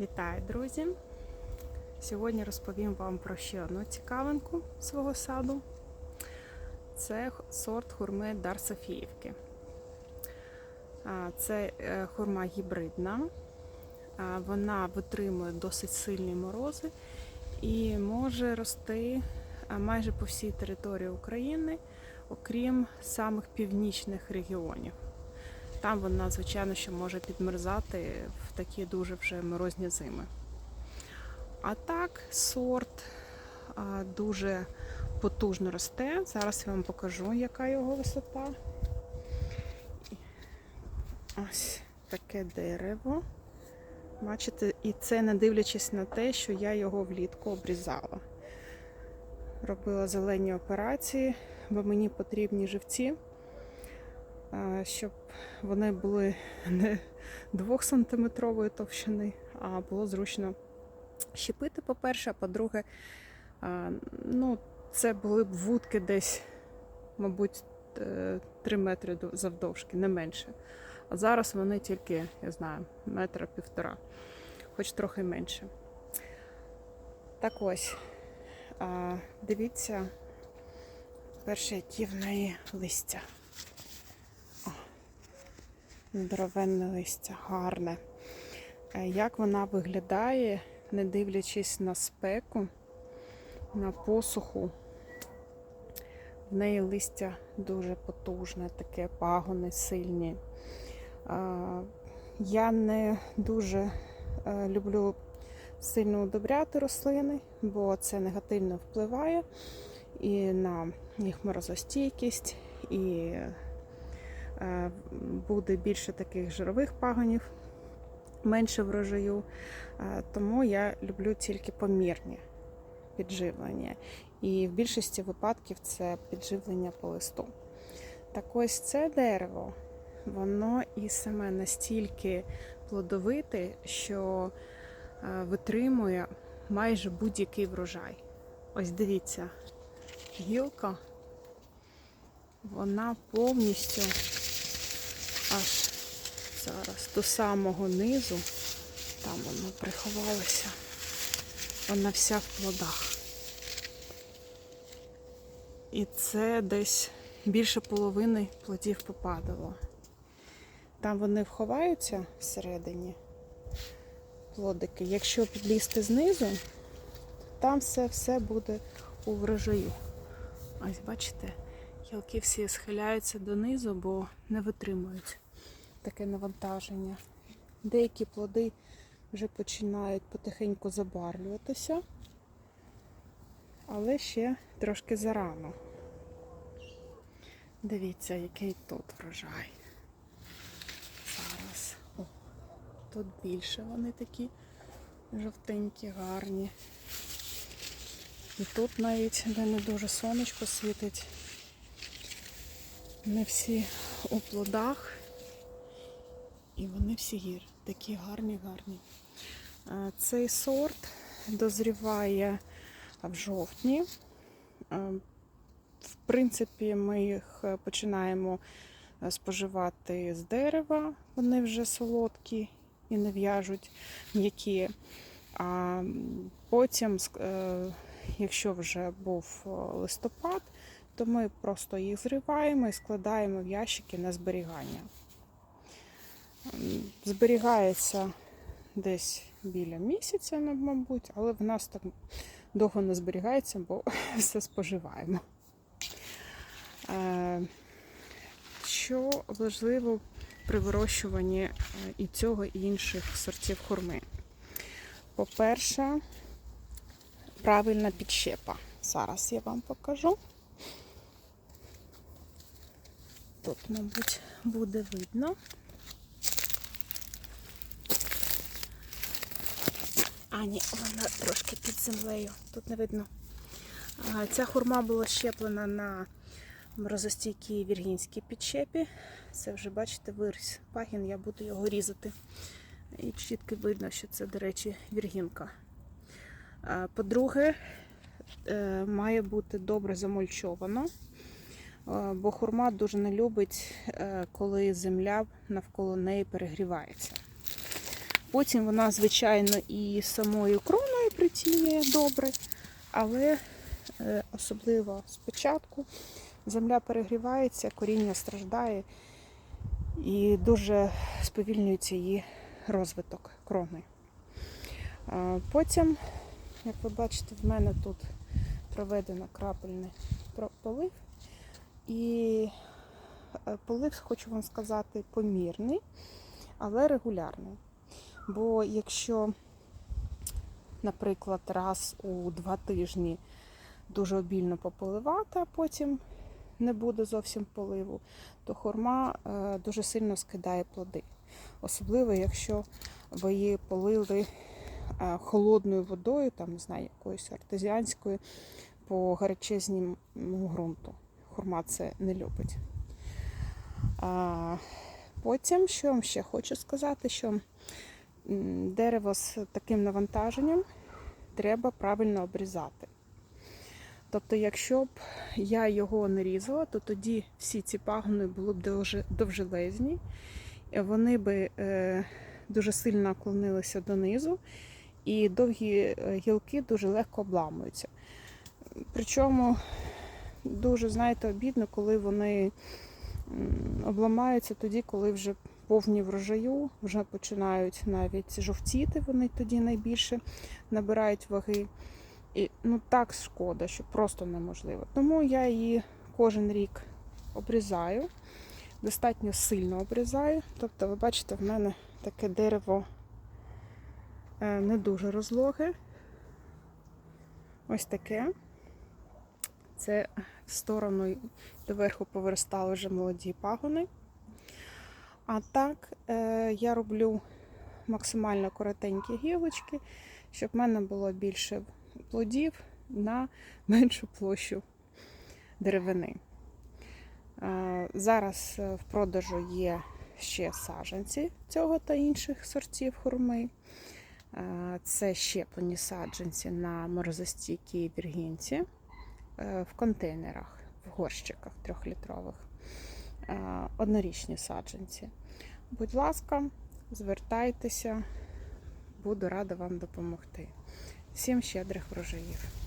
Вітаю, друзі! Сьогодні розповім вам про ще одну цікавинку свого саду. Це сорт хурми Дар Софіївки. Це е, хурма гібридна. Вона витримує досить сильні морози і може рости майже по всій території України, окрім самих північних регіонів. Там вона, звичайно, що може підмерзати в такі дуже вже морозні зими. А так, сорт дуже потужно росте. Зараз я вам покажу, яка його висота. Ось таке дерево. Бачите, і це не дивлячись на те, що я його влітку обрізала. Робила зелені операції, бо мені потрібні живці, щоб вони були не 2-сантиметрової товщини, а було зручно щепити, по-перше, а по-друге, ну, це були б вудки десь, мабуть, 3 метри завдовжки, не менше. А зараз вони тільки, я знаю, метра півтора, хоч трохи менше. Так ось, дивіться, перше, які в неї листя. Здоровенне листя, гарне. Е, Як вона виглядає, не дивлячись на спеку, на посуху. В неї листя дуже потужне, таке пагони сильні. Е, Я не дуже е, люблю сильно удобряти рослини, бо це негативно впливає і на їх морозостійкість, і буде більше таких жирових пагонів, менше врожаю. Е, Тому я люблю тільки помірні підживлення. І в більшості випадків це підживлення по листу. Так ось це дерево, воно і саме настільки плодовите, що е, витримує майже будь-який врожай. Ось дивіться, гілка, вона повністю аж зараз до самого низу, там воно приховалося, вона вся в плодах. І це десь більше половини плодів попадало. Там вони вховаються всередині плодики. Якщо підлізти знизу, там все, все буде у врожаю. Ось бачите, гілки всі схиляються донизу, бо не витримують таке навантаження. Деякі плоди вже починають потихеньку забарвлюватися, але ще трошки зарано. Дивіться, який тут врожай. Зараз. О, тут більше вони такі жовтенькі, гарні. І тут навіть, де не дуже сонечко світить, не всі у плодах. І вони всі гір, такі гарні, гарні. Е, Цей сорт дозріває в жовтні. Е, В принципі, ми їх починаємо е, споживати з дерева. Вони вже солодкі і не в'яжуть м'які. А потім, якщо вже був листопад, то ми просто їх зриваємо і складаємо в ящики на зберігання. Зберігається десь біля місяця, ну, мабуть, але в нас так довго не зберігається, бо все споживаємо. Е, Що важливо при вирощуванні е, і цього, і інших сортів хурми? По-перше, правильна підщепа. Зараз я вам покажу. Тут, мабуть, буде видно. А, ні, вона трошки під землею. Тут не видно. Ця хурма була щеплена на морозостійкій віргінській підщепі. Це вже, бачите, виріс пагін, я буду його різати. І чітко видно, що це, до речі, віргінка. По-друге, е, має бути добре замульчовано, бо хурма дуже не любить, е, коли земля навколо неї перегрівається. Потім вона, звичайно, і самою кроною притінює добре, але е, особливо спочатку земля перегрівається, коріння страждає і дуже сповільнюється її розвиток крони. Потім, як ви бачите, в мене тут проведено крапельний полив. І е, полив, хочу вам сказати, помірний, але регулярний. Бо якщо, наприклад, раз у два тижні дуже обільно пополивати, а потім не буде зовсім поливу, то хурма е, дуже сильно скидає плоди. Особливо, якщо ви її полили е, холодною водою, там, не знаю, якоюсь артезіанською по гарячезному ґрунту. Хурма це не любить. А, потім, що вам ще хочу сказати, що дерево з таким навантаженням треба правильно обрізати. Тобто, якщо б я його не різала, то тоді всі ці пагони були б довжелезні, вони би е, дуже сильно наклонилися донизу, і довгі е, гілки дуже легко обламуються. Причому дуже, знаєте, обідно, коли вони обламаються тоді, коли вже повні врожаю, вже починають навіть жовтіти, вони тоді найбільше набирають ваги. І ну так шкода, що просто неможливо. Тому я її кожен рік обрізаю, достатньо сильно обрізаю. Тобто, ви бачите, в мене таке дерево е, не дуже розлоге. Ось таке. Це в сторону доверху повиростали вже молоді пагони. А так е, я роблю максимально коротенькі гілочки, щоб в мене було більше плодів на меншу площу деревини. Е, Зараз е, в продажу є ще саджанці цього та інших сортів хурми. Це щеплені саджанці на морозостійкій віргінці в контейнерах, в горщиках трьохлітрових. Е, Однорічні саджанці. Будь ласка, звертайтеся, буду рада вам допомогти. Всім щедрих врожаїв!